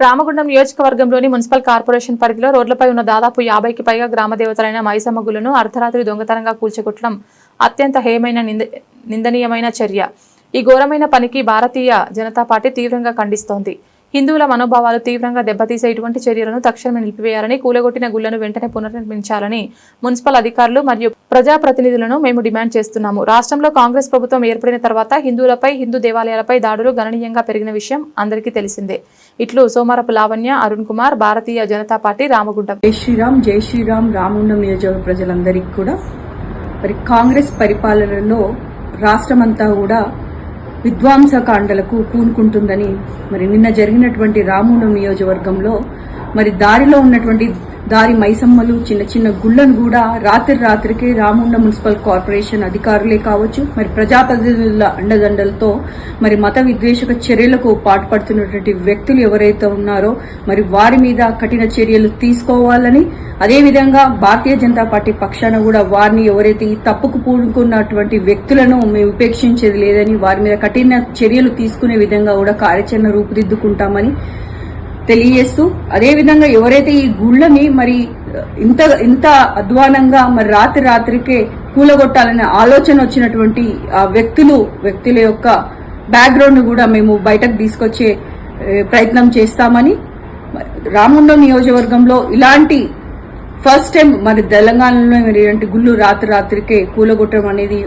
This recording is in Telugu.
రామగుండం నియోజకవర్గంలోని మున్సిపల్ కార్పొరేషన్ పరిధిలో రోడ్లపై ఉన్న దాదాపు యాభైకి పైగా గ్రామ దేవతలైన మైసమ్మ అర్ధరాత్రి దొంగతనంగా కూల్చగొట్టడం అత్యంత హేయమైన నింద- నిందనీయమైన చర్య. ఈ ఘోరమైన పనికి భారతీయ జనతా పార్టీ తీవ్రంగా ఖండిస్తోంది. హిందువుల మనోభావాలు తీవ్రంగా దెబ్బతీసే ఇటువంటి చర్యలను తక్షణమే నిలిపివేయాలని కూలగొట్టిన గుళ్ళను వెంటనే పునర్నిర్మించాలని మున్సిపల్ అధికారులు మరియు ప్రజాప్రతినిధులను మేము డిమాండ్ చేస్తున్నాము. రాష్ట్రంలో కాంగ్రెస్ ప్రభుత్వం ఏర్పడిన తర్వాత హిందువులపై హిందూ దేవాలయాలపై దాడులు గణనీయంగా పెరిగిన విషయం అందరికీ తెలిసిందే. ఇట్లు సోమరపు లావణ్య అరుణ్ కుమార్ భారతీయ జనతా పార్టీ రామగుండం. జై శ్రీరామ్ జై శ్రీరామ్ రాముండం నియోజకవర్గ ప్రజలందరికీ కూడా. మరి కాంగ్రెస్ పరిపాలనలో రాష్ట్రమంతా కూడా విధ్వంసకాండలకు కూనుకుంటుందని మరి నిన్న జరిగినటువంటి రాముండం నియోజకవర్గంలో మరి దారిలో ఉన్నటువంటి దారి మైసమ్మలు చిన్న చిన్న గుళ్ళను కూడా రాత్రి రాత్రికే రాముండ మున్సిపల్ కార్పొరేషన్ అధికారులే కావచ్చు మరి ప్రజాప్రతినిధుల అండదండలతో మరి మత విద్వేషక చర్యలకు పాటుపడుతున్నటువంటి వ్యక్తులు ఎవరైతే ఉన్నారో మరి వారి మీద కఠిన చర్యలు తీసుకోవాలని అదేవిధంగా భారతీయ జనతా పార్టీ పక్షాన కూడా వారిని ఎవరైతే ఈ తప్పుకు పూనుకున్నటువంటి వ్యక్తులను మేము ఉపేక్షించేది లేదని వారి మీద కఠిన చర్యలు తీసుకునే విధంగా కూడా కార్యాచరణ రూపుదిద్దుకుంటామని తెలియజేస్తూ అదేవిధంగా ఎవరైతే ఈ గుళ్ళని మరి ఇంత ఇంత అధ్వానంగా మరి రాత్రి రాత్రికే కూలగొట్టాలనే ఆలోచన వచ్చినటువంటి ఆ వ్యక్తులు వ్యక్తుల యొక్క బ్యాక్గ్రౌండ్ కూడా మేము బయటకు తీసుకొచ్చే ప్రయత్నం చేస్తామని రాముండం నియోజకవర్గంలో ఇలాంటి ఫస్ట్ టైం మరి తెలంగాణలో ఇలాంటి గుళ్ళు రాత్రి రాత్రికే కూలగొట్టడం అనేది